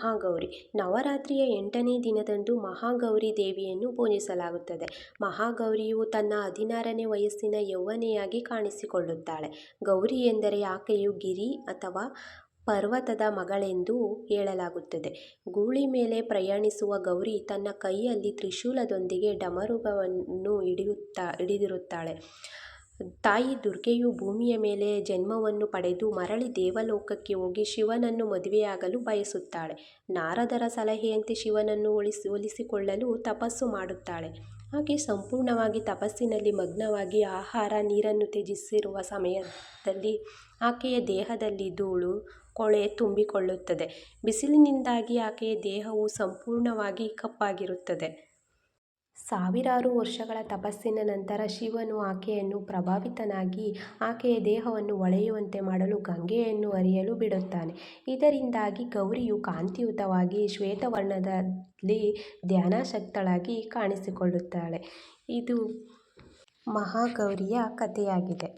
ಮಹಾಗೌರಿ. ನವರಾತ್ರಿಯ ಎಂಟನೇ ದಿನದಂದು ಮಹಾಗೌರಿ ದೇವಿಯನ್ನು ಪೂಜಿಸಲಾಗುತ್ತದೆ. ಮಹಾಗೌರಿಯು ತನ್ನ ಹದಿನಾರನೇ ವಯಸ್ಸಿನ ಯೌವನೆಯಾಗಿ ಕಾಣಿಸಿಕೊಳ್ಳುತ್ತಾಳೆ. ಗೌರಿ ಎಂದರೆ ಆಕೆಯು ಗಿರಿ ಅಥವಾ ಪರ್ವತದ ಮಗಳೆಂದು ಹೇಳಲಾಗುತ್ತದೆ. ಗೂಳಿ ಮೇಲೆ ಪ್ರಯಾಣಿಸುವ ಗೌರಿ ತನ್ನ ಕೈಯಲ್ಲಿ ತ್ರಿಶೂಲದೊಂದಿಗೆ ಡಮರುಗವನ್ನು ಹಿಡಿಯುತ್ತಾ ಹಿಡಿದಿರುತ್ತಾಳೆ. ತಾಯಿ ದುರ್ಗೆಯು ಭೂಮಿಯ ಮೇಲೆ ಜನ್ಮವನ್ನು ಪಡೆದು ಮರಳಿ ದೇವಲೋಕಕ್ಕೆ ಹೋಗಿ ಶಿವನನ್ನು ಮದುವೆಯಾಗಲು ಬಯಸುತ್ತಾಳೆ. ನಾರದರ ಸಲಹೆಯಂತೆ ಶಿವನನ್ನು ಒಲಿಸಿ ಒಲಿಸಿಕೊಳ್ಳಲು ತಪಸ್ಸು ಮಾಡುತ್ತಾಳೆ. ಆಕೆ ಸಂಪೂರ್ಣವಾಗಿ ತಪಸ್ಸಿನಲ್ಲಿ ಮಗ್ನವಾಗಿ ಆಹಾರ, ನೀರನ್ನು ತ್ಯಜಿಸಿರುವ ಸಮಯದಲ್ಲಿ ಆಕೆಯ ದೇಹದಲ್ಲಿ ಧೂಳು, ಕೊಳೆ ತುಂಬಿಕೊಳ್ಳುತ್ತದೆ. ಬಿಸಿಲಿನಿಂದಾಗಿ ಆಕೆಯ ದೇಹವು ಸಂಪೂರ್ಣವಾಗಿ ಕಪ್ಪಾಗಿರುತ್ತದೆ. ಸಾವಿರಾರು ವರ್ಷಗಳ ತಪಸ್ಸಿನ ನಂತರ ಶಿವನು ಆಕೆಯನ್ನು ಪ್ರಭಾವಿತನಾಗಿ ಆಕೆಯ ದೇಹವನ್ನು ಹೊಳೆಯುವಂತೆ ಮಾಡಲು ಗಂಗೆಯನ್ನು ಅರಿಯಲು ಬಿಡುತ್ತಾನೆ. ಇದರಿಂದಾಗಿ ಗೌರಿಯು ಕಾಂತಿಯುತವಾಗಿ ಶ್ವೇತವರ್ಣದಲ್ಲಿ ಧ್ಯಾನಾಸಕ್ತಳಾಗಿ ಕಾಣಿಸಿಕೊಳ್ಳುತ್ತಾಳೆ. ಇದು ಮಹಾಗೌರಿಯ ಕಥೆಯಾಗಿದೆ.